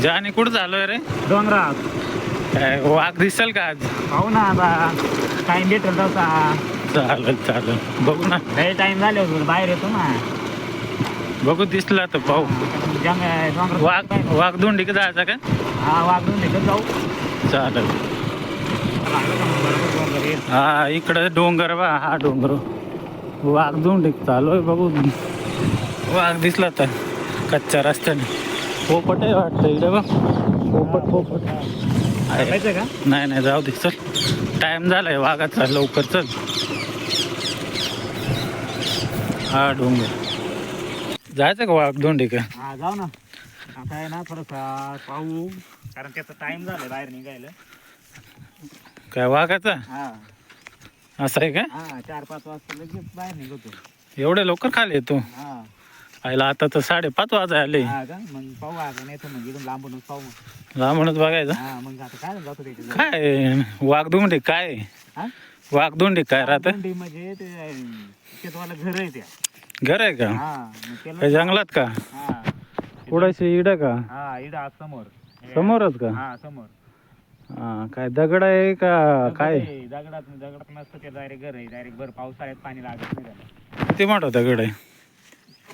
जाने कुठं झालोय रे? डोंगरात काय वाघ दिसल का आज? पाहू ना आता टाइम भेटेल तसा चालेल चालेल. बघू ना. लय टाइम झाले होते बाहेर येतो ना. बघू दिसला तर पाहू. जंग डोंगर वाघ वाघ दोंडी का जायचा का? हा वागून तिकडे जाऊ. चालेल. डोंगर. हा इकडं डोंगर बा हा डोंगर. वाघ दोंडी चालू आहे बघू. वाघ दिसला तर कच्च्या रस्त्याने. पोपट आहे वाटतं इकडे बघ. पोपट पोपट. आहे. का? नाही नाही जाऊ दे चल. टाइम झालाय वाघाचा लवकर चल. हा डोंगर. जायचं का वाघ दोंडी का? हा जाऊ ना. आता आहे ना थोडंसा पाहू. कारण त्याचा टाइम झालाय बाहेर निघायला. काय वाघाचा? हा. असं आहे का? हा चार पाच वाजता लगेच बाहेर निघतो. एवढे लवकर खाली येतो. हा. आईला आता तर साडेपाच वाजा आले. हा का? मग पाहू आता नाही तर मग लांबूनच पाहू. मग लांबूनच बघायचं. हा मग आता काय जातो त्याच्या काय वाघ दोंडी काय? हा? वाघ दोंडी काय राहत? कोंडी म्हणजे ते शेतवाला घर आहे त्या. घर आहे का? हा मग त्याला काय जंगलात का? हा. इड का? हा आज समोर. समोरच का? हा समोर. हा काय दगड आहे का काय? दगड आहे, दगडात दगडात नसतं ते डायरेक्ट घर आहे. डायरेक्ट भर पावसाळ्यात पाणी लागत नाही त्याला. किती मोठा दगड आहे?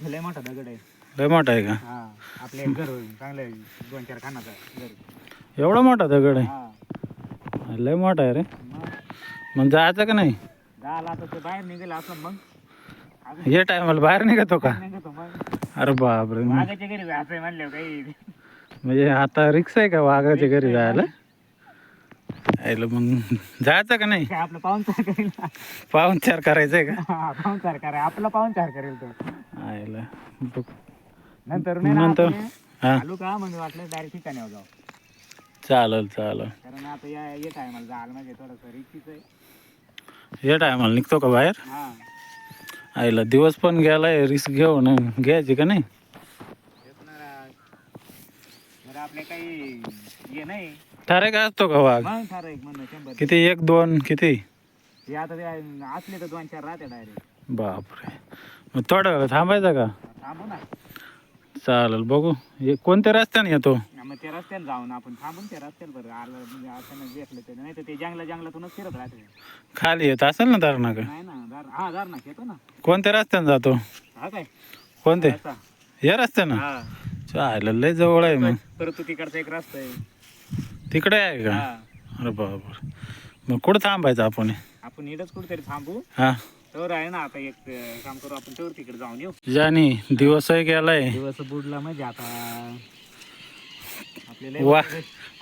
लय मोठा दगड आहे. लय मोठा आहे का? हा घर होईल चांगलं आहे, दोन चार खानाचं घर. एवढा मोठा दगड आहे? हा. लय मोठा आहे रे. मग मग जायचं का नाही? झाला आता ते बाहेर निघेल असं मग. ये टायमाला बाहेर निघतो का? मग. अरे बापरे घरी आहे म्हणल्यावर काही. म्हणजे आता रिक्षा आहे का वाघाच्या घरी जायला? मग जायचं का नाही? काय आपलं पाहुणचार करेल. ना. पाहुणचार करायचंय का? हा, पाहुणचार करा आपला पाहुणचार करेल तो. आयला. बघ. नंतर नाही ना नंतर हा. आलू का म्हणजे वाटलं डायरेक्ट ठिकाणी जाऊ. चालेल चालेल. कारण आता या टायमाला जायला म्हणजे थोडंसं आहे. ये टायमाला निघतो का बाहेर? हा. आईला दिवस पण गेलाय रिस्क घेऊन घ्यायची का नाही? तेच ना राज. बरं आपले काही हे नाही. ठरे का असतो का वाघ? मग ठरव एक म्हणणं शंभर किती? एक दोन किती? हे आता ते असले तर दोन चार राहते डायरेक्ट बापरे. मग थोडा वेळ थांबायचा का? थांबू ना. चालेल बघू. हे कोणत्या रस्त्याने येतो? हा, मग त्या रस्त्याला जाऊन आपण. थांबून त्या रस्त्याला बरं. आलं म्हणजे अचानक भेटलं तर. नाही तर ते जंगला जंगलातूनच फिरत राहते. खाली येत असेल ना धरणा का? नाही ना दार हा दार ना येतो ना. कोणत्या रस्त्याने जातो? हा काय? कोणते. या रस्त्यानं? हा. चालेल लय जवळ आहे मग. परत तू तिकडचा एक रस्ता आहे. तिकडे आहे का? हा. अरे बापर. मग कुठं थांबायचं आपण? आपण इकडंच कुठेतरी थांबू. हा. तर आहे ना आता एक अं, काम करू आपण तर तिकडे जाऊन येऊ. जानी दिवसही गेलाय. दिवस बुडला म्हणजे आता. आपल्याला वा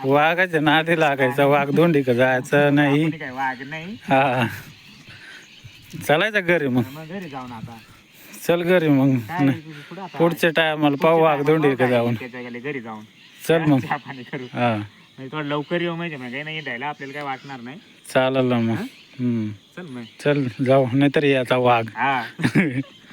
वाघाच्या नादी लागायचं वाघ. दोंडी का जायचं नाही. काय वाघ नाही. हा. चालायचं घरी मग. मग घरी जाऊन आता. चल घरी मग. काय पुढं आता? पुढच्या टायमाला पाहू वाघ दोंडी का जाऊन. त्याच्या गेले घरी जाऊन. चल मग. चहा पाणी करू. हा. म्हणजे थोडं लवकर येऊ म्हणजे मग काही नाही द्यायला आपल्याला काय वाटणार नाही. चालेल ना मग. हम्म. चल मग. चल जाऊ. नाहीतर याचा वाघ. हा.